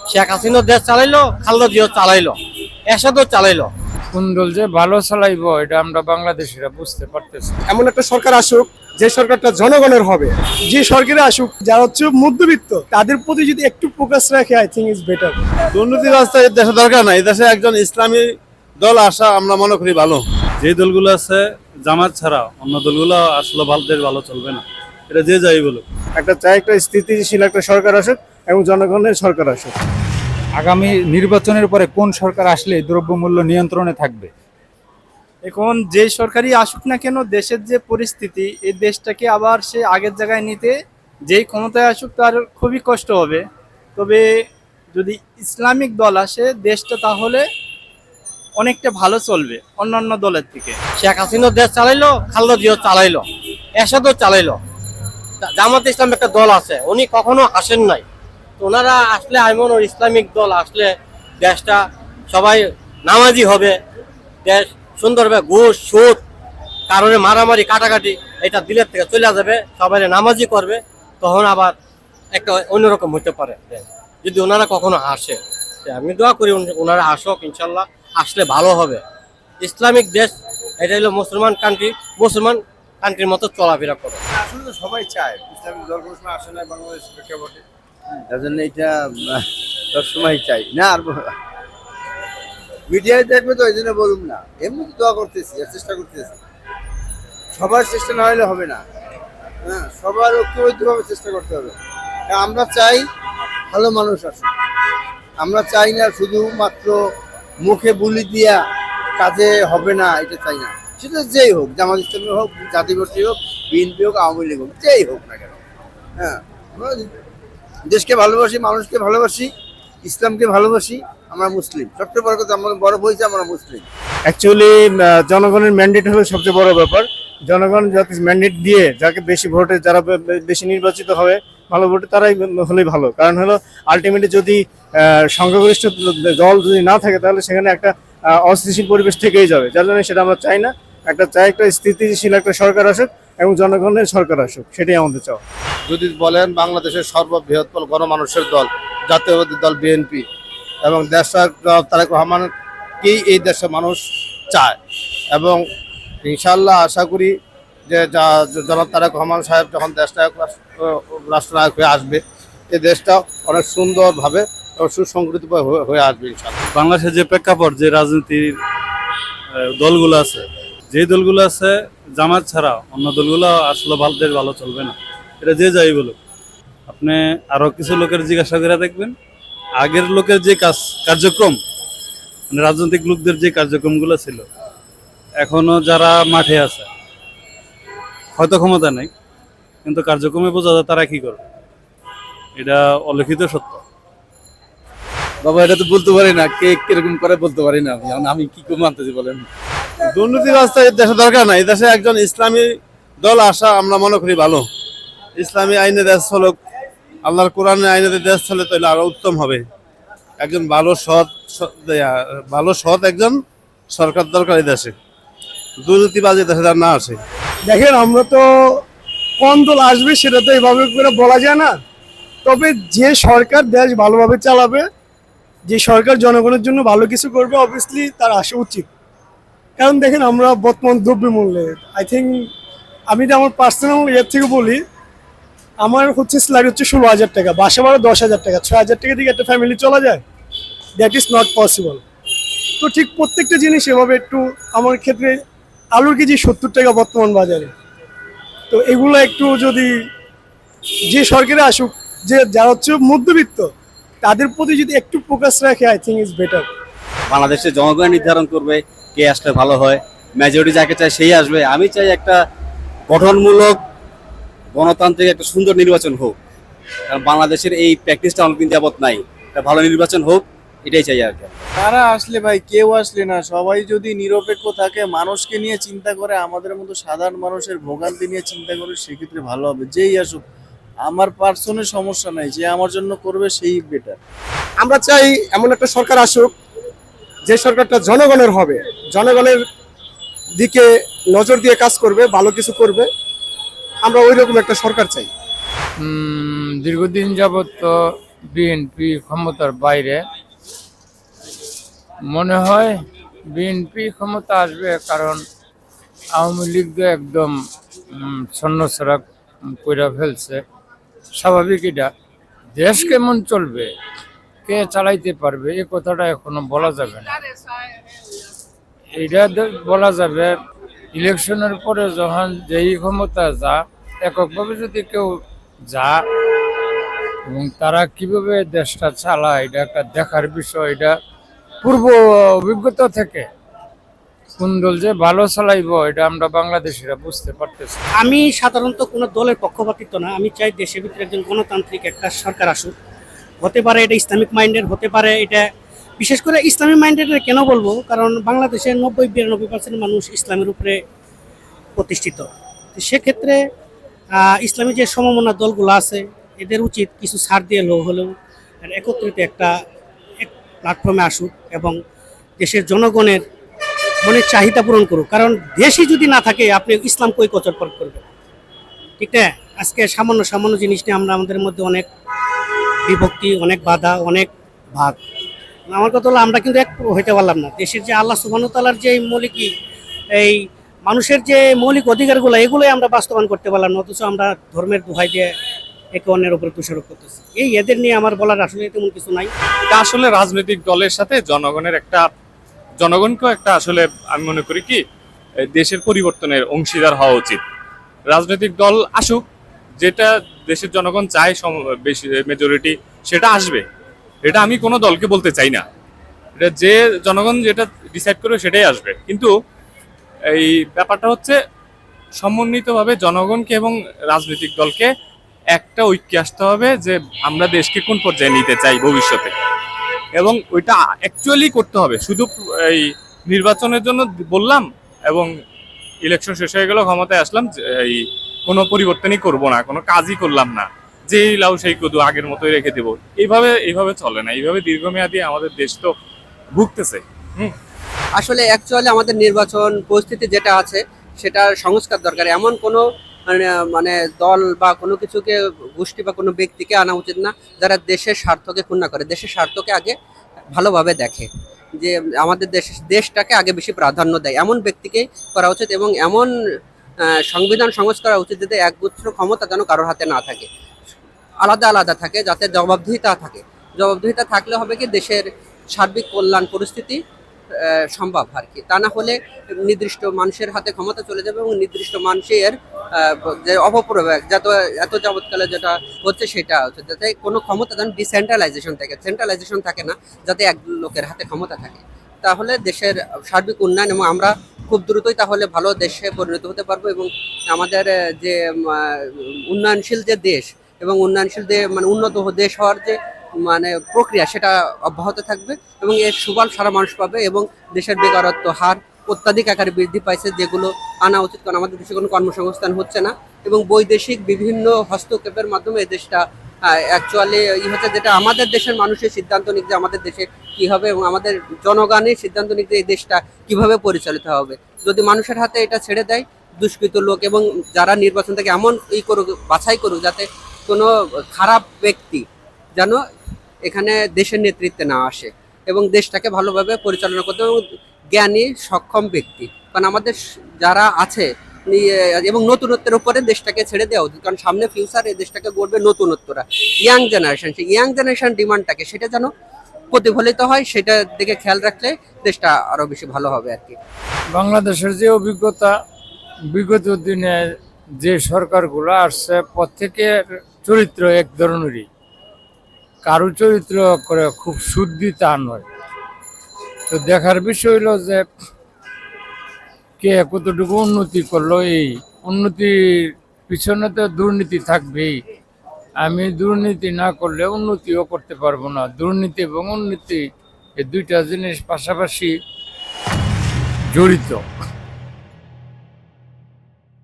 শেখ হাসিনা দেশ চালাইলো খালদা জিও চালাইলো এরশাদও চালাইলো। কোন দল যে ভালো চালাইবো এটা আমরা বাংলাদেশিরা বুঝতে পারতেছি। এমন একটা সরকার আসুক যে সরকারটা জনগণের হবে। যে সরকারে আসুক যারা হচ্ছে মধ্যবিত্ত তাদের প্রতি যদি একটু ফোকাস রাখে আই থিঙ্ক ইজ বেটার দুর্নীতি রাস্তা এই দেশে দরকার নাই। দেশে একজন ইসলামী দল আসা আমরা মনে করি ভালো। যে দলগুলো আছে জামাত ছাড়া অন্য দলগুলো আসলে ভালো দেশ ভালো চলবে না। এটা যে যাই বলুক। একটা চাই একটা স্থিতিশীল একটা সরকার আসুক এবং জনগণের সরকার আসুক। আগামী নির্বাচনের পরে কোন সরকার আসলে দ্রব্যমূল্য নিয়ন্ত্রণে থাকবে? এখন যে সরকারই আসুক না কেন দেশের যে পরিস্থিতি এই দেশটাকে আবার সে আগের জায়গায় নিতে যেই ক্ষমতায় আসুক তার খুবই কষ্ট হবে। তবে যদি ইসলামিক দল আসে দেশটা তাহলে অনেকটা ভালো চলবে অন্যান্য দলের থেকে। শেখ হাসিনা দেশ চালাইলো খালদা জিও চালাইলো এরশাদও চালাইলো। জামাত ইসলাম একটা দল আছে উনি কখনো আসেন নাই। ওনারা আসলে আইমন ইসলামিক দল, আসলে দেশটা সবাই নামাজি হবে। দেশ সুন্দরভাবে ঘুষ, সুদ, কারণে মারামারি, কাটাকাটি, এটা দিলের থেকে চলে যাবে, সবাই নামাজি করবে, তখন আবার একটা অন্যরকম হতে পারে। যদি ওনারা কখনো আসে আমি দোয়া করি ওনারা আসুক, ইনশাল্লাহ, আসলে ভালো হবে। ইসলামিক দেশ, এটা হলো মুসলমান কান্ট্রি মুসলমান কান্ট্রির মতো চলাফেরা করে। আসলে সবাই চায়, ইসলামিক দল কোনো আসে না বাংলাদেশ প্রেক্ষাপটে। তার জন্য এটা সবসময় চাই। না, আর মিডিয়ায় দেখবে তো ওই জন্য বলুন না। এমনি দোয়া করতেছি চেষ্টা করতেছি। সবার চেষ্টা না হলে হবে না। হ্যাঁ সবার ঐক্যবদ্ধভাবে চেষ্টা করতে হবে। আমরা চাই ভালো মানুষ আসুক। আমরা চাই না শুধুমাত্র মুখে বুলি দিয়া কাজে হবে না, এটা চাই না। সেটা যেই হোক, জামাত ইসলামী হোক জাতীয়বাদী হোক, বিএনপি হোক, আওয়ামী লীগ হোক, যেই হোক না কেন। হ্যাঁ দেশকে ভালোবাসি, মানুষকে ভালোবাসি, ইসলামকে ভালোবাসি, আমরা মুসলিম। সবচেয়ে বড় কথা আমাদের বড় হয়েছে, আমরা মুসলিম। অ্যাকচুয়ালি জনগণের ম্যান্ডেট হলো সবচেয়ে বড় ব্যাপার। জনগণ যাতে ম্যান্ডেট দিয়ে যাকে বেশি ভোটে, যারা বেশি নির্বাচিত হবে, ভালো ভোটে তারাই হলেই ভালো। কারণ হলো আলটিমেটলি যদি সংখ্যাগরিষ্ঠ দল যদি না থাকে, তাহলে সেখানে একটা অস্থিতিশীল পরিবেশ থেকেই যাবে। যার জন্য সেটা আমরা চাই না। একটা চাই একটা স্থিতিশীল একটা সরকার আসুক এবং জনগণের সরকার আসুক সেটাই আমাদের চাওয়া। যদি বলেন বাংলাদেশের সর্ববৃহৎ গণমানুষের দল জাতীয়বাদী দল বিএনপি এবং দেশটার তারেক রহমানকেই এই দেশের মানুষ চায় এবং ইনশাল্লাহ আশা করি যে যা- জনাব তারেক রহমান সাহেব যখন দেশনায়ক রাষ্ট্র- রাষ্ট্রনায়ক হয়ে আসবে এই দেশটা অনেক সুন্দরভাবে সুসংগঠিত হয়ে- হয়ে আসবে ইনশাল্লাহ বাংলাদেশের যে প্রেক্ষাপট যে রাজনীতির দলগুলো আছে যে দলগুলো আছে জামাত ছাড়া অন্য দলগুলো আসলে ভালো, দেশ ভালো চলবে না। এটা যে যাই বলুক। আপনি আরও কিছু লোকের জিজ্ঞাসা করে দেখবেন। আগের লোকের যে কাজ, কার্যক্রম মানে রাজনৈতিক লোকদের যে কার্যক্রমগুলো ছিল, এখনও যারা মাঠে আছে, হয়তো ক্ষমতা নেই, কিন্তু কার্যক্রমে বোঝা যায় তারা কি করবে। এটা অলিখিত সত্য। বাবা, এটা তো বলতে পারি না, কে কীরকম করে বলতে পারি না। আমি কি মানতেছি বলেন? দুর্নীতি রাস্তা এই দেশে দরকার নাই। দেশে একজন ইসলামী দল আসা আমরা মনে করি ভালো। ইসলামী আইনে দেশ চলুক, আল্লাহর কোরআনের আইনে দেশ চলে, তাহলে আরও উত্তম হবে। একজন ভালো সৎ ভালো সৎ একজন সরকার দরকার এই দেশে। দুর্নীতিবাজ দেশে যেন না আসে। দেখেন, আমরা তো কোন দল আসবে সেটা তো এইভাবে করে বলা যায় না। তবে যে সরকার দেশ ভালোভাবে চালাবে, যে সরকার জনগণের জন্য ভালো কিছু করবে অবভিয়াসলি তার আসা উচিত। কারণ দেখেন আমরা বর্তমান দ্রব্যমূল্যে আই থিঙ্ক আমি আমার পার্সোনাল ইয়ের থেকে বলি, আমার হচ্ছে স্যালারি হচ্ছে ষোলো হাজার টাকা, বাসা ভাড়া দশ হাজার টাকা, ছয় হাজার টাকা থেকে একটা ফ্যামিলি চলা যায় দ্যাট ইজ নট পসিবল তো ঠিক প্রত্যেকটা জিনিস এভাবে একটু আমার ক্ষেত্রে আলুর কেজি সত্তর টাকা বর্তমান বাজারে। তো এগুলো একটু যদি যে সরকারে আসুক, যে যারা হচ্ছে মধ্যবিত্ত, তাদের প্রতি যদি একটু ফোকাস রাখে আই থিঙ্ক ইজ বেটার বাংলাদেশের জনগণ নির্ধারণ করবে কে আসলে ভালো হয় মেজরিটি যাকে চায় সেই আসবে। আমি চাই একটা গঠনমূলক গণতান্ত্রিক একটা সুন্দর নির্বাচন হোক। কারণ বাংলাদেশের এই প্র্যাকটিসটা অনেকদিন যাবত নাই। একটা ভালো নির্বাচন হোক এটাই চাই আর কি। তারা আসলে ভাই কেউ আসলে না। সবাই যদি নিরপেক্ষ থাকে মানুষকে নিয়ে চিন্তা করে আমাদের মতো সাধারণ মানুষের ভোগান্তি নিয়ে চিন্তা করে সেক্ষেত্রে ভালো হবে। যেই আসুক আমার পার্সনের সমস্যা নাই। যে আমার জন্য করবে সেই বেটার আমরা চাই এমন একটা সরকার আসুক যে সরকারটা জনগণের হবে, জনগণের দিকে নজর দিয়ে কাজ করবে, ভালো কিছু করবে, আমরা ওই রকম একটা সরকার চাই। দীর্ঘদিন যাবৎ তো বিএনপি ক্ষমতার বাইরে। মনে হয় বিএনপি ক্ষমতা আসবে কারণ আওয়ামী লীগ তো একদম ছন্নছড়া কইরা ফেলছে। স্বাভাবিক এটা। দেশ কেমন চলবে? কে চালাইতে পারবে এই কথাটা এখনও বলা যাবে না। এটা বলা যাবে, ইলেকশনের পরে যখন যেই ক্ষমতা যা, এককভাবে যদি কেউ যা, এবং তারা কীভাবে দেশটা চালায়, এটা একটা দেখার বিষয়, এটা পূর্ব অভিজ্ঞতা থেকে। কোন দল যে ভালো চালাইবো, এটা আমরা বাংলাদেশিরা বুঝতে পারতেছি আমি সাধারণত কোনো দলের পক্ষপাতিত্ব না, আমি চাই দেশের ভিতরে একজন গণতান্ত্রিক একটা সরকার আসুক। হতে পারে, এটা ইসলামিক মাইন্ডের হতে পারে, এটা বিশেষ করে ইসলামিক মাইন্ডেড কেন বলব? কারণ বাংলাদেশের নব্বই বিরানব্বই পার্সেন্ট মানুষ ইসলামের উপরে প্রতিষ্ঠিত। সেক্ষেত্রে ইসলামী যে সমমনা দলগুলো আছে, এদের উচিত কিছু ছাড় দিয়ে লো হলেও একত্রিত একটা এক প্ল্যাটফর্মে আসুক এবং দেশের জনগণের মনের চাহিদা পূরণ করুক। কারণ দেশই যদি না থাকে, আপনি ইসলাম কই কচর করবেন? ঠিক আজকে সামান্য সামান্য জিনিস নিয়ে আমরা আমাদের মধ্যে অনেক বিভক্তি, অনেক বাধা, অনেক ভাগ। আমার কথা হলো, আমরা কিন্তু এক হইতে পারলাম না। দেশের যে আল্লাহ সুবাহ তালার যে মৌলিক এই মানুষের যে মৌলিক অধিকারগুলো, এগুলোই আমরা বাস্তবায়ন করতে পারলাম না, অথচ আমরা ধর্মের দোহাই দিয়ে একে অন্যের উপরে দোষারোপ করতেছি। এই এদের নিয়ে আমার বলার আসলে তেমন কিছু নাই। এটা আসলে রাজনৈতিক দলের সাথে জনগণের একটা জনগণকেও একটা আসলে আমি মনে করি কি দেশের পরিবর্তনের অংশীদার হওয়া উচিত। রাজনৈতিক দল আসুক যেটা দেশের জনগণ চায় বেশি মেজরিটি সেটা আসবে। এটা আমি কোনো দলকে বলতে চাই না। এটা যে জনগণ যেটা ডিসাইড করবে সেটাই আসবে। কিন্তু এই ব্যাপারটা হচ্ছে সমন্বিতভাবে জনগণকে এবং রাজনৈতিক দলকে একটা ঐক্যে আসতে হবে যে আমরা দেশকে কোন পর্যায়ে নিতে চাই ভবিষ্যতে। এবং ওইটা অ্যাকচুয়ালি করতে হবে। শুধু এই নির্বাচনের জন্য বললাম এবং ইলেকশন শেষ হয়ে গেল ক্ষমতায় আসলাম এই কোনো পরিবর্তনই করব না, কোনো কাজই করলাম না। যেই লাউ সেই কদু আগের মতোই রেখে দেবো। এইভাবে এইভাবে চলে না। এইভাবে দীর্ঘমেয়াদী আমাদের দেশ তো ভুগতেছে। হুম। আসলে অ্যাকচুয়ালি আমাদের নির্বাচন পরিস্থিতি যেটা আছে, সেটার সংস্কার দরকার। এমন কোনো মানে মানে দল বা কোনো কিছুকে, গোষ্ঠী বা কোনো ব্যক্তিকে আনা উচিত না, যারা দেশের স্বার্থকে ক্ষুণ্ণ করে। দেশের স্বার্থকে আগে ভালোভাবে দেখে। যে আমাদের দেশ, দেশটাকে আগে বেশি প্রাধান্য দেয়। এমন ব্যক্তিকেই করা উচিত এবং এমন সংবিধান সংস্কার করা উচিত যাতে একগুচ্ছ ক্ষমতা যেন কারোর হাতে না থাকে। আলাদা আলাদা থাকে, যাতে জবাবদিহিতা থাকে। জবাবদিহিতা থাকলে হবে কি, দেশের সার্বিক কল্যাণ পরিস্থিতি সম্ভব আর কি। তা না হলে নির্দিষ্ট মানুষের হাতে ক্ষমতা চলে যাবে এবং নির্দিষ্ট মানুষের যে অপপ্রয়োগ, যত, এত যাবৎকালে যেটা হচ্ছে সেটা হচ্ছে যাতে কোনো ক্ষমতা যেন ডিসেন্ট্রালাইজেশন থাকে সেন্ট্রালাইজেশন থাকে না, যাতে এক লোকের হাতে ক্ষমতা থাকে। তাহলে দেশের সার্বিক উন্নয়ন এবং আমরা খুব দ্রুতই তাহলে ভালো দেশে পরিণত হতে পারব এবং আমাদের যে উন্নয়নশীল যে দেশ এবং উন্নয়নশীল মানে উন্নত দেশ হওয়ার যে মানে প্রক্রিয়া সেটা অব্যাহত থাকবে এবং এর সুফল সারা মানুষ পাবে এবং দেশের বেকারত্ব হার অত্যাধিক আকারে বৃদ্ধি পাইছে যেগুলো আনা উচিত। কারণ আমাদের দেশে কোনো কর্মসংস্থান হচ্ছে না এবং বৈদেশিক বিভিন্ন হস্তক্ষেপের মাধ্যমে দেশটা অ্যাকচুয়ালি ই হচ্ছে যেটা আমাদের দেশের মানুষের সিদ্ধান্ত নিক যে আমাদের দেশে কি হবে এবং আমাদের জনগণের সিদ্ধান্ত নিক যে এই দেশটা কীভাবে পরিচালিত হবে। যদি মানুষের হাতে এটা ছেড়ে দেয়, দুষ্কৃত লোক এবং যারা নির্বাচন থেকে এমন ই করুক, বাছাই করুক যাতে কোনো খারাপ ব্যক্তি যেন এখানে দেশের নেতৃত্বে না আসে এবং দেশটাকে ভালোভাবে পরিচালনা করতে এবং জ্ঞানী, সক্ষম ব্যক্তি। কারণ আমাদের যারা আছে এবং নতুনত্বের উপরে দেশটাকে ছেড়ে দেওয়া উচিত। কারণ সামনে ফিউচার এই দেশটাকে গড়বে নতুনত্বরা। ইয়াং জেনারেশন সেই ইয়াং জেনারেশন ডিমান্ডটাকে সেটা যেন প্রতিফলিত হয় সেটার দিকে খেয়াল রাখলে দেশটা আরও বেশি ভালো হবে আর কি। বাংলাদেশের যে অভিজ্ঞতা, বিগত দিনে যে সরকারগুলো আসছে, প্রত্যেকের চরিত্র এক ধরনেরই। কারও চরিত্র করে খুব শুদ্ধি তা নয়। তো দেখার বিষয় হলো যে কে কতটুকু উন্নতি করল এই? উন্নতির পিছনে তো দুর্নীতি থাকবেই। আমি দুর্নীতি না করলে উন্নতিও করতে পারব না। দুর্নীতি এবং উন্নতি এই দুইটা জিনিস পাশাপাশি জড়িত।